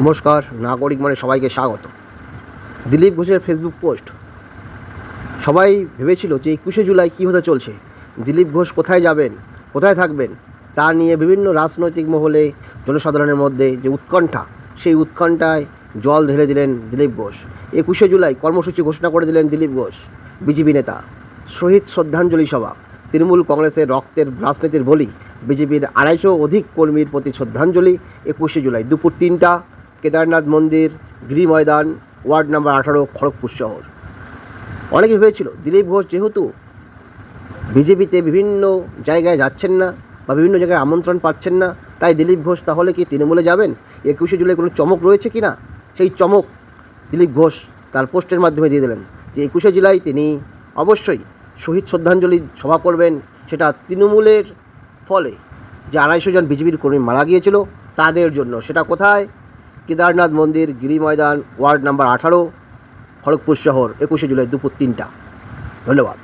নমস্কার, নাগরিক মানে সবাইকে স্বাগত। দিলীপ ঘোষের ফেসবুক পোস্ট সবাই ভেবেছিল যে একুশে জুলাই কী হতে চলছে? দিলীপ ঘোষ কোথায় যাবেন? কোথায় থাকবেন? তা নিয়ে বিভিন্ন রাজনৈতিক মহলে জনসাধারণের মধ্যে যে উৎকণ্ঠা, সেই উৎকণ্ঠায় জল ঢেলে দিলেন দিলীপ ঘোষ। একুশে জুলাই কর্মসূচি ঘোষণা করে দিলেন দিলীপ ঘোষ, বিজেপি নেতা। শহীদ শ্রদ্ধাঞ্জলি সভা, তৃণমূল কংগ্রেসের রক্তের রাজনীতির বলি, বিজেপির আড়াইশো অধিক কর্মীর প্রতি শ্রদ্ধাঞ্জলি, একুশে জুলাই দুপুর তিনটা। কেদারনাথ মন্দির গৃহ ময়দান, ওয়ার্ড নাম্বার আঠারো, খড়গপুর শহর। অনেকে ভেবেছিল, দিলীপ ঘোষ যেহেতু বিজেপিতে বিভিন্ন জায়গায় যাচ্ছেন না বা বিভিন্ন জায়গায় আমন্ত্রণ পাচ্ছেন না, তাই দিলীপ ঘোষ তাহলে কি তৃণমূলে যাবেন? একুশে জুলাই কোনো চমক রয়েছে কি না? সেই চমক দিলীপ ঘোষ তার পোস্টের মাধ্যমে দিয়ে দিলেন যে একুশে জুলাই তিনি অবশ্যই শহীদ শ্রদ্ধাঞ্জলি সভা করবেন। সেটা তৃণমূলের ফলে যে আড়াইশো জন বিজেপির কর্মী মারা গিয়েছিল, তাদের জন্য। সেটা কোথায়? কেদারনাথ মন্দির গিরি ময়দান ওয়ার্ড নাম্বার আঠারো খড়গপুর শহর একুশে জুলাই দুপুর তিনটা। ধন্যবাদ।